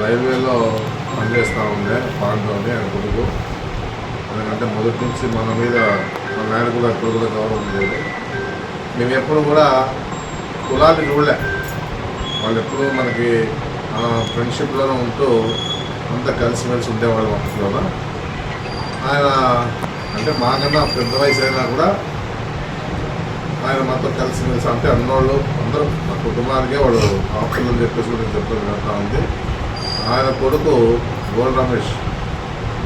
రైల్వేలో పనిచేస్తూ ఉండే పాండవని ఆయన కొడుకు. ఎందుకంటే మొదటి నుంచి మన మీద మన నాయన కూడా ఎప్పుడు కూడా గౌరవం లేదు. మేము ఎప్పుడు కూడా కులాన్ని చూడలే. వాళ్ళు ఎప్పుడూ మనకి ఫ్రెండ్షిప్లోనే ఉంటూ అంతా కలిసిమెలిసి ఉండేవాళ్ళు అప్పట్లోన. ఆయన అంటే మాకన్నా పెద్ద వయసు అయినా కూడా ఆయన మాతో కలిసిమెలిసి అంటే అన్నోళ్ళు అందరూ మా కుటుంబానికే వాడు ఆఫర్లు చెప్పేసి కూడా నేను చెప్పడం ఉంది. ఆయన కొడుకు గోల్ రమేష్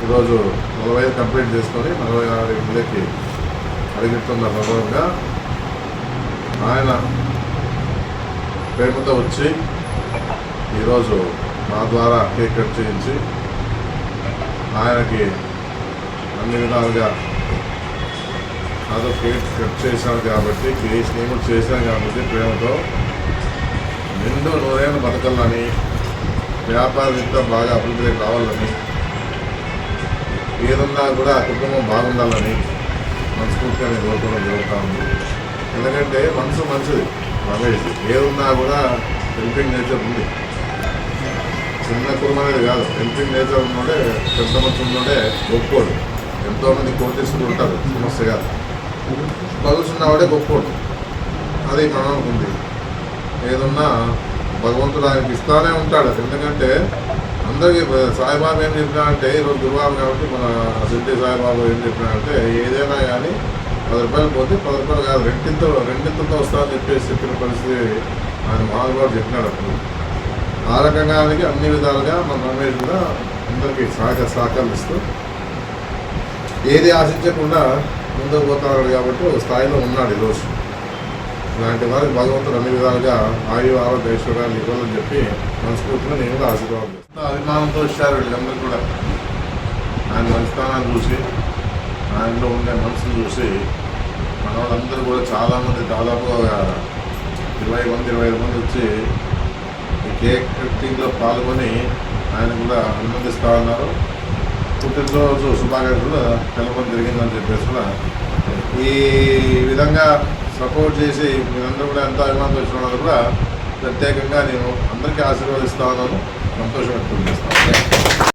ఈరోజు నలభై ఐదు కంప్లీట్ చేసుకొని నలభై ఆరు ఇంట్లోకి అడిగిస్తున్న సందర్భంగా ఆయన ప్రేమతో వచ్చి ఈరోజు నా ద్వారా కేక్ కట్ చేయించి ఆయనకి అన్ని విధాలుగా నాతో కేక్ కట్ చేశాను కాబట్టి కేసు నేను చేశాను కాబట్టి ప్రేమతో నిండు నూరేళ్ళు బతకాలని వ్యాపారవేత్త బాగా అభివృద్ధి కావాలని ఏదన్నా కూడా ఆ కుటుంబం బాగుండాలని మనస్ఫూర్తిగా నేను కోరుకోవడం జరుగుతూ ఉంది. ఎందుకంటే మనసు మంచిది రమేష్. ఏదున్నా కూడా హెల్పింగ్ నేచర్ ఉంది. చిన్న కుటుంబం అనేది కాదు హెల్పింగ్ నేచర్ ఉన్నోడే పెద్ద మంచి ఉన్నోడే గొప్పోడు. ఎంతోమంది కోటీసులు ఉంటారు సమస్య కాదు. పలుచున్నవాడే గొప్పోడు. అది మనకు ఉంది. ఏదున్నా భగవంతుడు ఆయనకి ఇస్తానే ఉంటాడు. ఎందుకంటే అందరికీ సాయిబాబా ఏం చెప్పినాడంటే ఈరోజు గురువారం కాబట్టి మన సిద్ధి సాయిబాబా ఏం చెప్పినాడంటే ఏదైనా కానీ పది రూపాయలు పోతే పది రూపాయలు కాదు రెండింతలు రెండింతతో వస్తారని చెప్పేసి చెప్పిన పరిస్థితి ఆయన మహానుభావుడు చెప్పినాడు అప్పుడు. ఆ రకంగా అన్ని విధాలుగా మన రమేష్ కూడా అందరికీ సహక సహకరిస్తూ ఏది ఆశించకుండా ముందుకు పోతున్నాడు కాబట్టి ఒక స్థాయిలో ఉన్నాడు ఈరోజు. ఇలాంటి వారికి భగవంతుడు అన్ని విధాలుగా ఆయు ఆరోగ్య ఇవ్వాలని చెప్పి మనస్ఫూర్తిగా నేను కూడా ఆశీర్వాదం చేస్తాను అభిమానంతో వచ్చారు వీళ్ళందరూ కూడా. ఆయన మంచితనాన్ని చూసి ఆయనలో ఉండే మనసును చూసి మన వాళ్ళందరూ కూడా చాలామంది దాదాపుగా ఇరవై మంది ఇరవై ఐదు మంది వచ్చి ఈ కేక్ కటింగ్లో పాల్గొని ఆయన కూడా అభినందిస్తూ ఉన్నారు. పుట్టినరోజు శుభాకాంక్షలు తెలపడం జరిగిందని చెప్పేసి కూడా ఈ విధంగా సపోర్ట్ చేసి మీరందరూ కూడా ఎంత అభిమానం వచ్చిన వాళ్ళు కూడా ప్రత్యేకంగా నేను అందరికీ ఆశీర్వదిస్తా ఉన్నాను. సంతోషం వ్యక్తం చేస్తాను